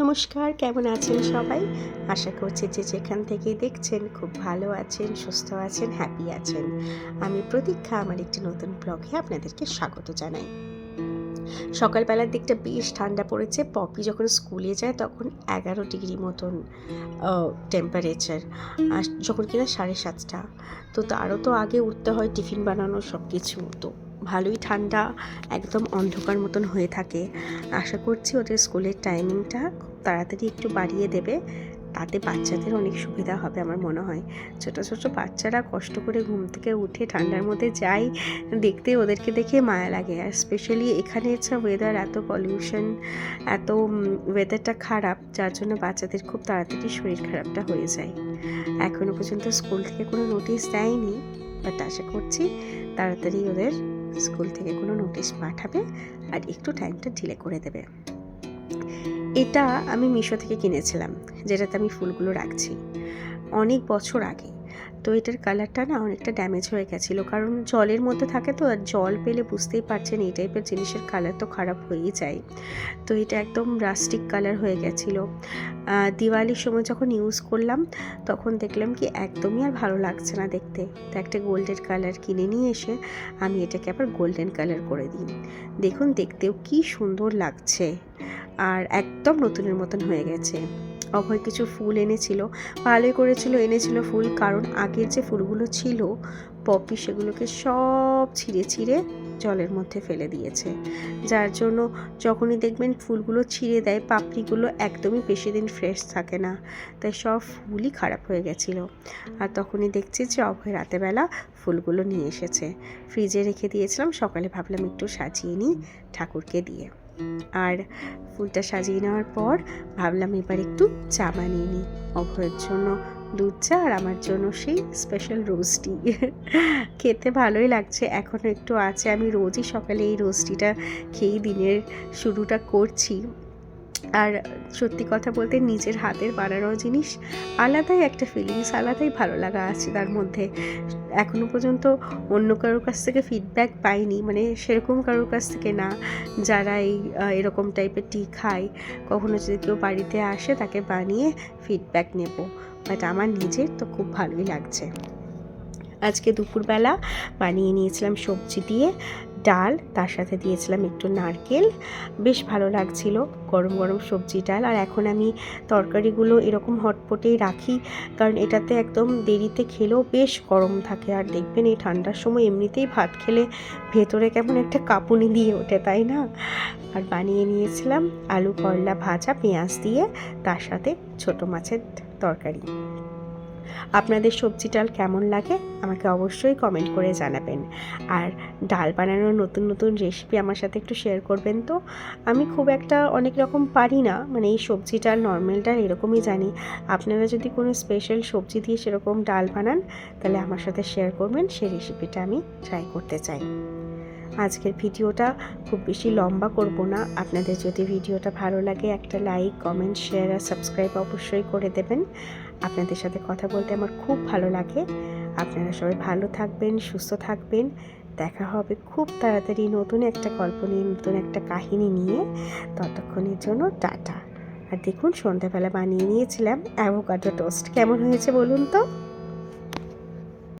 নমস্কার, কেমন আছেন সবাই? আশা করছি যে যেখান থেকেই দেখছেন খুব ভালো আছেন, সুস্থ আছেন হ্যাপি আছেন। আমি প্রতীক্ষা, আমার একটি নতুন ব্লগে আপনাদেরকে স্বাগত জানাই। সকালবেলার দিকটা বেশ ঠান্ডা পড়েছে। পপি যখন স্কুলে যায় তখন এগারো ডিগ্রি মতন টেম্পারেচার আর যখন কিনা সাড়ে সাতটা। তো তারও তো আগে উঠতে হয়, টিফিন বানানো সব কিছু তো ভালোই ঠান্ডা, একদম অন্ধকার মতন হয়ে থাকে। আশা করছি ওদের স্কুলের টাইমিংটা খুব তাড়াতাড়ি একটু বাড়িয়ে দেবে। তাতে বাচ্চাদের অনেক সুবিধা হবে আমার মনে হয়। ছোটো ছোটো বাচ্চারা কষ্ট করে ঘুম থেকে উঠে ঠান্ডার মধ্যে যাই দেখতে ওদেরকে দেখে মায়া লাগে। আর স্পেশালি এখানে হচ্ছে ওয়েদার এত পলিউশন এত ওয়েদারটা খারাপ, যার জন্য বাচ্চাদের খুব তাড়াতাড়ি শরীর খারাপটা হয়ে যায়। এখনও পর্যন্ত স্কুল থেকে কোনো নোটিশ দেয়নি বাট আশা করছি তাড়াতাড়ি ওদের স্কুল থেকে কোনো নোটিশ পাঠাবে আর একটু টাইমটা ঢিলে করে দেবে। এটা আমি মিশো থেকে কিনেছিলাম, যেটাতে আমি ফুলগুলো রাখছি। অনেক বছর আগে তো এটার কালারটা না অনেকটা ড্যামেজ হয়ে গেছিল। কারণ জলের মধ্যে থাকে তো, আর জল পেলে বুঝতেই পারছেন এই টাইপের জিনিসের কালার তো খারাপ হয়েই যায়। তো এটা একদম রাস্টিক কালার হয়ে গেছিল। দিওয়ালির সময় যখন ইউজ করলাম, তখন দেখলাম কি একদমই আর ভালো লাগছে না দেখতে। তো একটা গোল্ডেন কালার কিনে নিয়ে এসে আমি এটাকে আবার গোল্ডেন কালার করে দিই। দেখুন, দেখতেও কি সুন্দর লাগছে। আর একদম নতুনের মতন হয়ে গেছে। অভয় কিছু ফুল এনেছিল, ভালোই করেছিল, এনেছিল ফুল, কারণ আগের যে ফুলগুলো ছিল, পপি সেগুলোকে সব ছিঁড়ে ছিঁড়ে জলের মধ্যে ফেলে দিয়েছে। যার জন্য যখনই দেখবেন ফুলগুলো ছিঁড়ে দেয়, পাপড়িগুলো একদমই বেশি দিন ফ্রেশ থাকে না, তাই সব ফুলই খারাপ হয়ে গেছিল। আর তখনই দেখছি যে অভয় রাতেবেলা ফুলগুলো নিয়ে এসেছে। ফ্রিজে রেখে দিয়েছিলাম, সকালে ভাবলাম একটু সাজিয়ে নিই ঠাকুরকে দিয়ে। আর ফুলটা সাজিয়ে নেওয়ার পর ভাবলাম এবার একটু চা বানিয়ে নিই। অভয়ের জন্য দুধ চা আর আমার জন্য সেই স্পেশাল রোস্টি খেতে ভালোই লাগছে এখনও একটু আছে। আমি রোজই সকালে এই রোস্টিটা খেয়েই দিনের শুরুটা করছি। আর সত্যি কথা বলতে নিজের হাতের বানানো জিনিস আলাদাই একটা ফিলিংস আলাদাই ভালো লাগা আছে তার মধ্যে। এখনও পর্যন্ত অন্য কারোর কাছ থেকে ফিডব্যাক পাইনি মানে সেরকম কারোর কাছ থেকে না। যারা এই এরকম টাইপের টি খায়, কখনো যদি কেউ বাড়িতে আসে তাকে বানিয়ে ফিডব্যাক নেব। বাট আমার নিজের তো খুব ভালোই লাগছে। আজকে দুপুরবেলা বানিয়ে নিয়েছিলাম সবজি দিয়ে ডাল, তার সাথে দিয়েছিলাম একটু নারকেল। বেশ ভালো লাগছিল গরম গরম সবজি ডাল। আর এখন আমি তরকারিগুলো এরকম হটপটেই রাখি, কারণ এটাতে একদম দেরিতে খেলেও বেশ গরম থাকে। আর দেখবেন এই ঠান্ডার সময় এমনিতেই ভাত খেলে ভেতরে কেমন একটা কাঁপুনি দিয়ে ওঠে, তাই না? আর বানিয়ে নিয়েছিলাম আলু করলা ভাজা পেঁয়াজ দিয়ে, তার সাথে ছোট মাছের তরকারি। আপনাদের সবজি ডাল কেমন লাগে আমাকে অবশ্যই কমেন্ট করে জানাবেন। আর ডাল বানানোর নতুন নতুন রেসিপি আমার সাথে একটু শেয়ার করবেন তো? আমি খুব একটা অনেক রকম পারি না মানে এই সবজি ডাল নর্মাল ডাল এরকমই জানি। আপনারা যদি কোনো স্পেশাল সবজি দিয়ে সেরকম ডাল বানান, তাহলে আমার সাথে শেয়ার করবেন, সেই রেসিপিটা আমি ট্রাই করতে চাই। আজকের ভিডিওটা খুব বেশি লম্বা করব না। আপনাদের যদি ভিডিওটা ভালো লাগে, একটা লাইক কমেন্ট শেয়ার আর সাবস্ক্রাইব অবশ্যই করে দেবেন। আপনাদের সাথে কথা বলতে আমার খুব ভালো লাগে। আপনারা সবাই ভালো থাকবেন, সুস্থ থাকবেন। দেখা হবে খুব তাড়াতাড়ি নতুন একটা গল্প নিয়ে, নতুন একটা কাহিনী নিয়ে। ততক্ষণের জন্য টাটা। আর দেখুন, সন্ধ্যাবেলা বানিয়ে নিয়েছিলাম অ্যাভোকাডো টোস্ট কেমন হয়েছে বলুন তো?